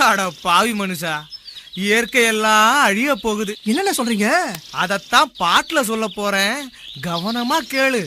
அட பாவி மனுஷா. இயற்கையெல்லாம் அழிய போகுது. என்னென்ன சொல்றீங்க? அதத்தான் பாட்டுல சொல்ல போறேன். கவனமா கேளு.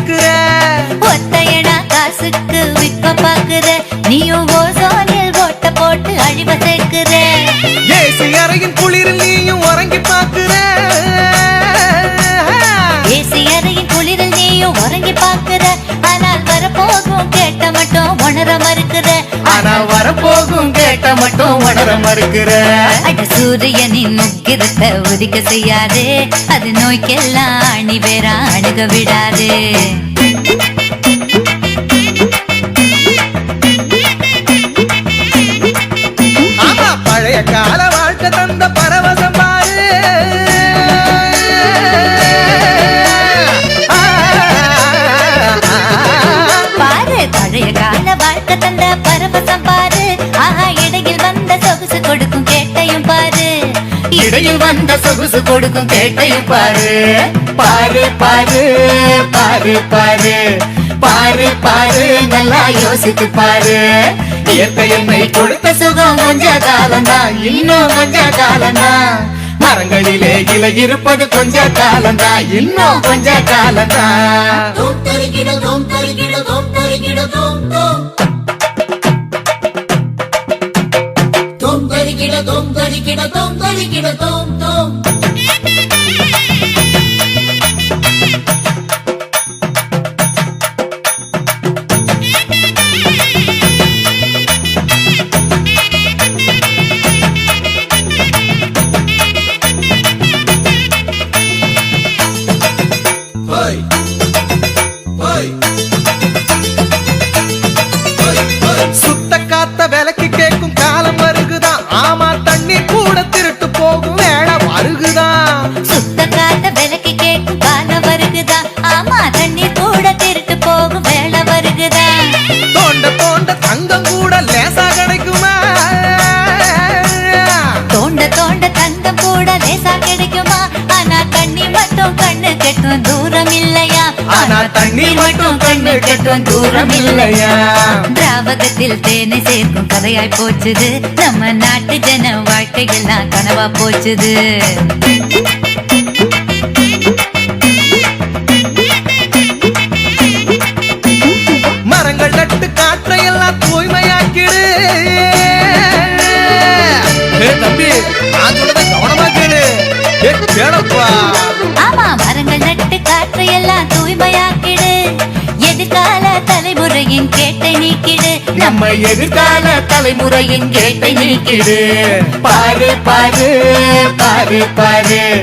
சேர்க்கிற ஒத்தையடா காசுக்கு விற்க பாக்குற நீயும் ஓசோனில் ஓட்ட போட்டு அழிவ சேர்க்கிற? ஏசி அறையின் குளிரில் நீயும் உறங்கி பாக்குற ஏசி அறையின் குளிரில் நீயும் உறங்கி பாக்குற ஆனால் வரப்போகும் கேட்ட மட்டும் உணர மறுக்கிற? ஆனா வரப்போகும் கேட்ட மட்டும் உணர மறுக்கிற? அட சூரியனின் முக்கிரத்தை உதிக்க செய்யாது. அது நோய்க்கெல்லாம் அணி வேற அணுக விடாது. பழைய கால வாழ்க்கை தந்த பாரு சொகுசு கொடுக்கும் கேட்டையும் பாரு. இடையில் வந்த சொகுசு கொடுக்கும் கேட்டையும் பாரு. பாரு பாரு பாரு பாரு. பாரு பாரு நல்லா யோசித்து பாரு. இயற்கை கொடுத்த சுகம் கொஞ்ச காலம்தான் இன்னும் கொஞ்ச காலம்தான். மரங்களிலே இலை இருப்பது கொஞ்ச காலம்தான் இன்னும் கொஞ்ச காலம்தான். கண்ணு கெட்டும் தூரம் இல்லையா ஆனா தண்ணி மட்டும் கண்ணு கெட்டும் தூரம் இல்லையா திராவகத்தில் தேனை சேர்க்கும் கதையாய் போச்சுது. நம்ம நாட்டு ஜன வாழ்க்கையெல்லாம் கனவா போச்சுது. மரங்கள் நட்டு காற்றையெல்லாம் தூய்மையாக்கிடு. தம்பி நான் ஆமா மரங்கள் நட்டு காற்றையெல்லாம் தூய்மையாக்கிடு. எதிர்கால தலைமுறையின் கேட்டை நீக்கிடு. நம்ம எதிர்கால தலைமுறையின் கேட்டை நீக்கிடு. பாரு பாரு பாரு பாரு.